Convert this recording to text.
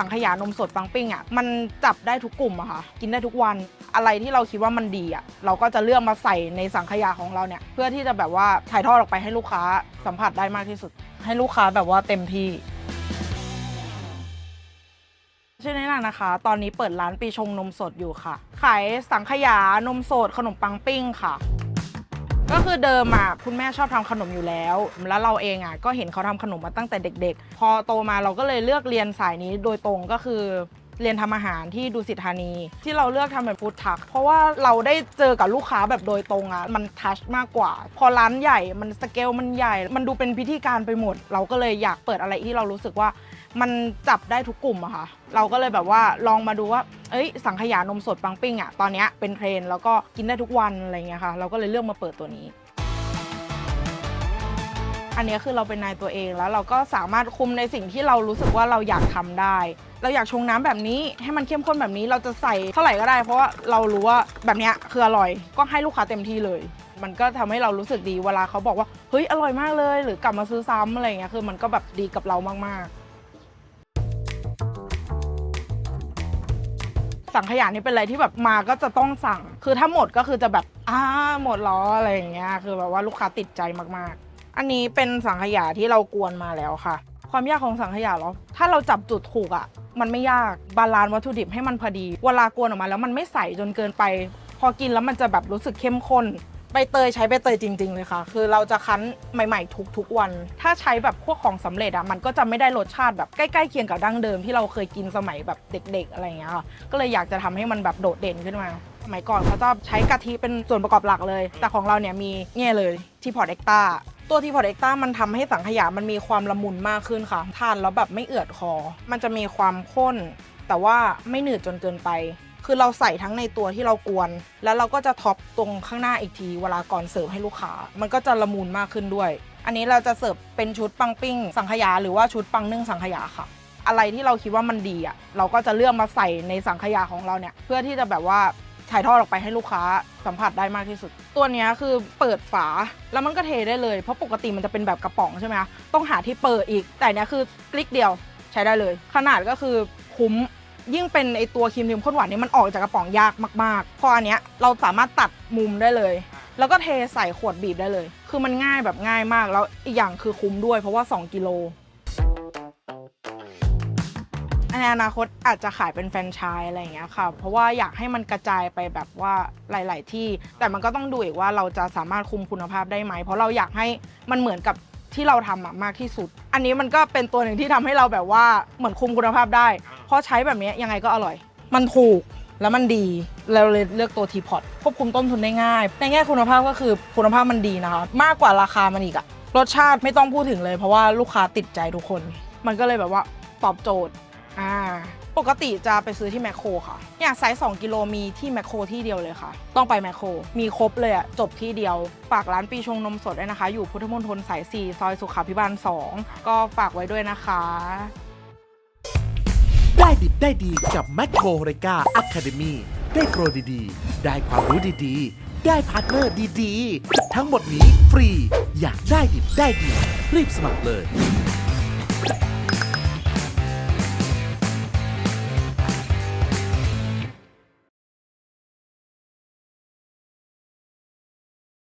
สังขยานมสดปังปิ้งอะมันจับได้ทุกกลุ่มอะค่ะ กินได้ทุกวันอะไรที่เราคิดว่ามันดีอะเราก็จะเลือกมาใส่ในสังขยาของเราเนี่ย เพื่อที่จะแบบว่าถ่ายทอดออกไปให้ลูกค้าสัมผัสได้มากที่สุด ให้ลูกค้าแบบว่าเต็มที่ชื่อนี้นะคะ ตอนนี้เปิดร้านปีชงนมสดอยู่ค่ะ ขายสังขยานมสดขนมปังปิ้งค่ะ ก็คือเดิมอะคุณแม่ชอบทำขนมอยู่แล้ว แล้วเราเองอะก็เห็นเขาทำขนมมาตั้งแต่เด็ก ๆ พอโตมาเราก็เลยเลือกเรียนสายนี้โดยตรงก็คือเรียนทำอาหารที่ดูสิทธานี ที่เราเลือกทำเป็นฟู้ดทัก เพราะว่าเราได้เจอกับลูกค้าแบบโดยตรงอะมันทัชมากกว่า พอร้านใหญ่มันสเกลมันใหญ่ มันดูเป็นพิธีการไปหมด เราก็เลยอยากเปิดอะไรที่เรารู้สึกว่า มันจับได้ทุกกลุ่มอะค่ะ เราก็เลยแบบว่าลองมาดูว่า เอ้ยสังขยานมสดปังปิ้งอะตอนเนี้ยเป็นเทรนด์แล้วก็กินได้ทุกวันอะไรเงี้ยค่ะ เราก็เลยเลือกมาเปิดตัวนี้ อันนี้คือเราเป็นนายตัวเองแล้วเราก็สามารถคุมในสิ่งที่เรารู้สึกว่าเราอยากทำได้ เราอยากชงน้ำแบบนี้ให้มันเข้มข้นแบบนี้เราจะใส่เท่าไหร่ก็ได้ เพราะว่าเรารู้ว่าแบบเนี้ยคืออร่อยก็ให้ลูกค้าเต็มที่เลยมันก็ทำให้เรารู้สึกดีเวลาเขาบอกว่าเฮ้ยอร่อยมากเลย หรือกลับมาซื้อซ้ำอะไรเงี้ยคือมันก็แบบดีกับเรามากๆ สังขยานี่เป็นอะไรที่แบบมาก็จะต้องสั่ง คือถ้าหมดก็คือจะแบบอ้าหมดล้ออะไรอย่างเงี้ยคือแบบว่าลูกค้าติดใจมากๆ อันนี้เป็นสังขยาที่เรากวนมาแล้วค่ะ ความยากของสังขยาหรอถ้าเราจับจุดถูกอะ่ะ มันไม่ยากบาลานซ์วัตถุดิบให้มันพอดี เวลากวนออกมาแล้วมันไม่ใสจนเกินไป พอกินแล้วมันจะแบบรู้สึกเข้มข้น ใบเตยใช้ใบเตยจริง ๆ เลยค่ะ คือเราจะคั้นใหม่ๆ ทุกๆวัน ถ้าใช้แบบพวกของสำเร็จอะมันก็จะไม่ได้รสชาติแบบใกล้ๆเคียงกับดั้งเดิมที่เราเคยกินสมัยแบบเด็ก ๆ อะไรอย่างเงี้ยค่ะ ก็เลยอยากจะทำให้มันแบบโดดเด่นขึ้นมาสมัยก่อนเขาจะใช้กะทิเป็นส่วนประกอบหลักเลย แต่ของเราเนี่ยมีเนี่ยเลยที่พอร์ตเอ็กตาตัวที่พอร์ตเอ็กตามันทำให้สังขยามันมีความละมุนมากขึ้นค่ะ ทานแล้วแบบไม่เอือดคอ มันจะมีความข้น แต่ว่าไม่หนืดจนเกินไป คือเราใส่ทั้งในตัวที่เรากวน แล้วเราก็จะท็อปตรงข้างหน้าอีกที เวลาก่อนเสิร์ฟให้ลูกค้า มันก็จะละมุนมากขึ้นด้วย อันนี้เราจะเสิร์ฟเป็นชุดปังปิ้ง สังขยาหรือว่าชุดปังนึ่งสังขยาค่ะ อะไรที่เราคิดว่ามันดีอะเราก็จะเลือกมาใส่ในสังขยาของเราเนี่ยเพื่อที่จะแบบว่าถ่ายทอดออกไปให้ลูกค้าสัมผัสได้มากที่สุด ตัวนี้คือเปิดฝาแล้วมันก็เทได้เลย เพราะปกติมันจะเป็นแบบกระป๋องใช่ไหมคะต้องหาที่เปิดอีก แต่เนี้ยคือคลิกเดียวใช้ได้เลย ขนาดก็คือคุ้ม ยิ่งเป็นไอตัวครีมเทียมข้นหวานนี่มันออกจากกระป๋องยากมากๆ พออันเนี้ยเราสามารถตัดมุมได้เลย แล้วก็เทใส่ขวดบีบได้เลย คือมันง่ายแบบง่ายมาก แล้วอีกอย่างคือคุ้มด้วยเพราะว่า 2 กิโลในอนาคตอาจจะขายเป็นแฟรนไชส์อะไรอย่างเงี้ยค่ะ เพราะว่าอยากให้มันกระจายไปแบบว่าหลาย ๆ ที่ แต่มันก็ต้องดูอีกว่าเราจะสามารถคุมคุณภาพได้ไหม เพราะเราอยากให้มันเหมือนกับที่เราทำอะมากที่สุด อันนี้มันก็เป็นตัวหนึ่งที่ทำให้เราแบบว่าเหมือนคุมคุณภาพได้ เพราะใช้แบบนี้ยังไงก็อร่อย มันถูกแล้วมันดีเราเลยเลือกตัวทีพอตควบคุมต้นทุนได้ง่าย ในแง่คุณภาพก็คือคุณภาพมันดีนะคะ มากกว่าราคามันอีกอะรสชาติไม่ต้องพูดถึงเลย เพราะว่าลูกค้าติดใจทุกคน มันก็เลยแบบว่าตอบโจทย์อ่าปกติจะไปซื้อที่แมคโครค่ะเนี่ยไซส์2กิโลมีที่แมคโครที่เดียวเลยค่ะ ต้องไปแมคโคร มีครบเลยอะจบที่เดียว ฝากร้านปีชงนมสดด้วยนะคะ อยู่พุทธมณฑลสาย 4 ซอยสุขาพิบาล 2 ก็ฝากไว้ด้วยนะคะ ได้ดิบได้ดีกับแมคโครเรกาอะคาเดมีได้โปรดีๆ ได้ความรู้ดีๆ ได้พาร์ทเนอร์ดีๆ ทั้งหมดนี้ฟรี อยากได้ดิบได้ดี รีบสมัครเลย